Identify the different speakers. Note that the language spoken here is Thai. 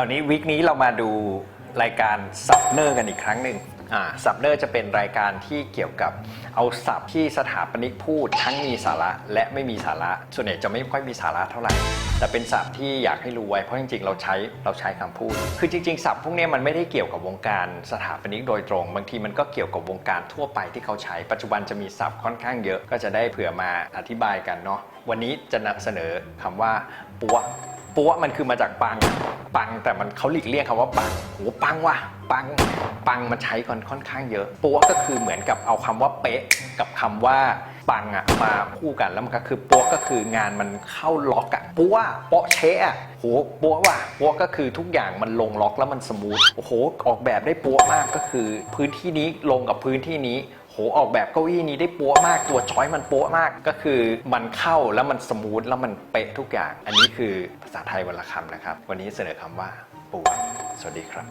Speaker 1: คราวนี้วิกนี้เรามาดูรายการซับเนอร์กันอีกครั้งหนึ่งอ่าซับเนอร์จะเป็นรายการที่เกี่ยวกับเอาศัพท์ที่สถาปนิกพูดทั้งมีสาระและไม่มีสาระ ส่วนใหญ่จะไม่ค่อยมีสาระเท่าไหร่ แต่เป็นศัพท์ที่อยากให้รู้ไว้เพราะจริงๆ เราใช้เราใช้คำพูด คือจริงๆศัพท์พวกเนี้ยมันไม่ได้เกี่ยวกับวงการสถาปนิกโดยตรง บางทีมันก็เกี่ยวกับวงการทั่วไปที่เขาใช้ปัจจุบันจะมีศัพท์ค่อนข้างเยอะก็จะได้เผื่อมาอธิบายกันเนาะวันนี้จะนำเสนอคำว่าปัว ปัวมันคือมาจากปังปังแต่มันเขาหลีกเลี่ยงคำว่าปังโหปังว่ะปังปังมันใช้ก่อนค่อนข้างเยอะปัวก็คือเหมือนกับเอาคำว่าเป๊ะกับคำว่าปังอะมาคู่กันแล้วมันก็คือปัวก็คืองานมันเข้าล็อกอะปัวเปาะเชะอะโหปัวว่ะปัวก็คือทุกอย่างมันลงล็อกแล้วมันสมูทโอ้โหออกแบบได้ปัวมากก็คือ พื้นที่นี้ลงกับพื้นที่นี้ ออกแบบเก้าอี้นี้ได้ปัวมากตัวช้อยมันปัวมากก็คือมันเข้าแล้วมันสมูทแล้วมันเป๊ะทุกอย่าง อันนี้คือภาษาไทยวันละคำนะครับ วันนี้เสนอคำว่าปัวสวัสดีครับ